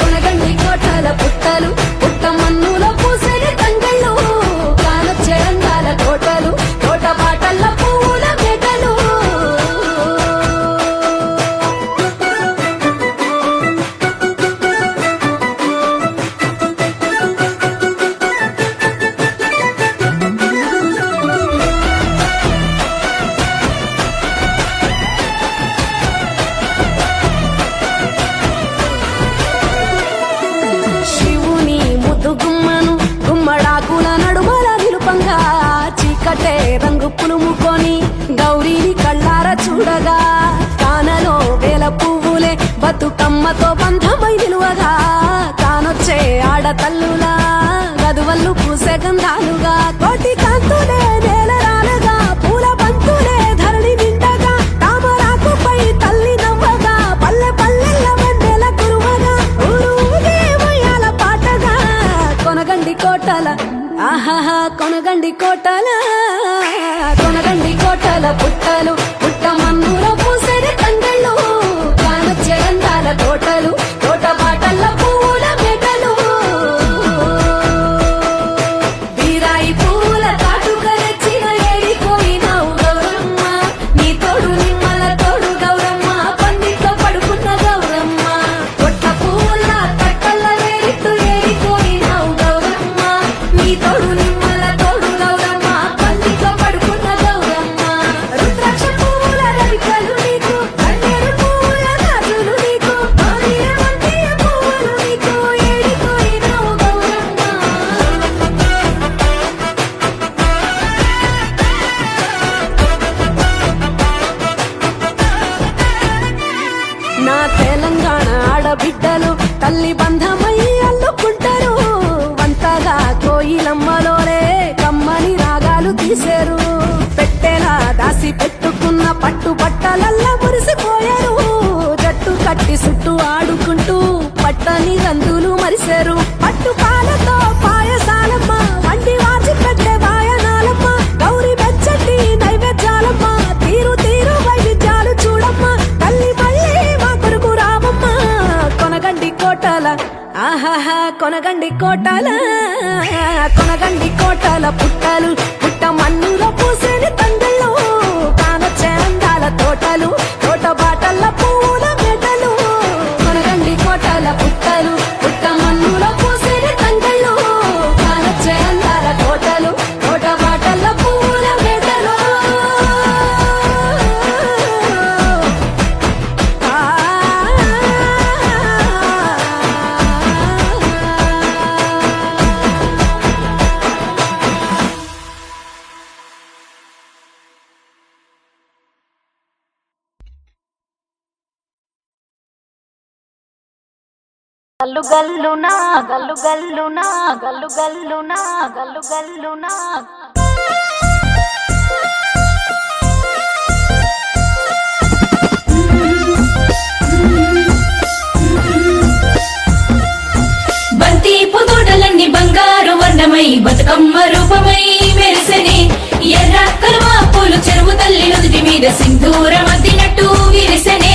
కొనగండి చీకటే రంగు పులుముకొని గౌరీని కళ్ళార చూడగా. కానలో వేల పువ్వులే బతుకమ్మతో బంధమై నిలువగా. కానొచ్చే ఆడతల్లులా గదువల్లు పూసే గంధాలుగా. కోటి కొనగండి కోటల కొనగండి కోటల పుట్టలు. నా తెలంగాణ ఆడబిడ్డలు తల్లి బంధమై అల్లుకుంటారు. వంతగా కోయిలమ్మలోనే కమ్మని రాగాలు తీశారు పెట్టేలా దాసి పెట్టుకున్న పట్టు బట్టలల్లా మురిసిపోయారు. జట్టు కట్టి చుట్టూ ఆడుకుంటూ పట్టని రందులు మరిశారు పట్టు కొనగండి కోటల కొనగండి కోటల పుట్టలు. పుట్ట మన్నులో పూసేని తంగళ్ళు కానొచ్చే అందాల తోటలు తోట బాటల్లో గల్లు గల్లునా గల్లు గల్లునా గల్లు గల్లునా గల్లు గల్లునా బంతి పుదోటలన్నీ బంగారు వర్ణమై బతుకమ్మ రూపమై మెరిసెనే. ఎర్ర కలువ పూలు చెరువు తల్లి నుదుటి మీద సింధూరం అద్దినట్టు విరిసెనే.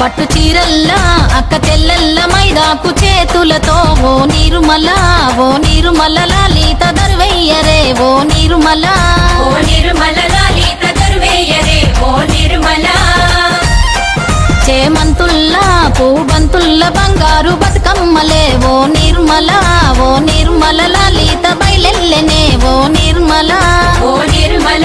పట్టు చీరల్లా అక్క తెల్లల్ల మైదా మాకు చేతులతో ఓ నీరుమల ఓ నీరుమల లలిత దర్వయ్యరే ఓ నీరుమల. ఓ నిర్మల లలిత దుర్వేయరే ఓ నిర్మల. చేమంతుల్లా పూబంతుల్ల బంగారు బతుకమ్మలే ఓ నిర్మల ఓ నిర్మల లలిత బయలెల్లెనే ఓ నిర్మల. ఓ నిర్మల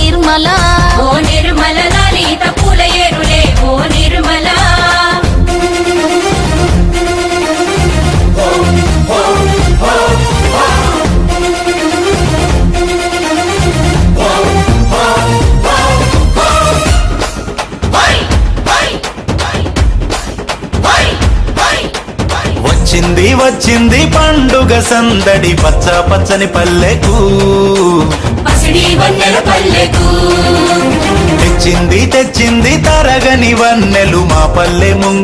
ఓ వచ్చింది పండుగ సందడి పచ్చ పచ్చని పల్లెకు. తెచ్చింది తెచ్చింది తరగని వన్నెలు మా పల్లె ముంగి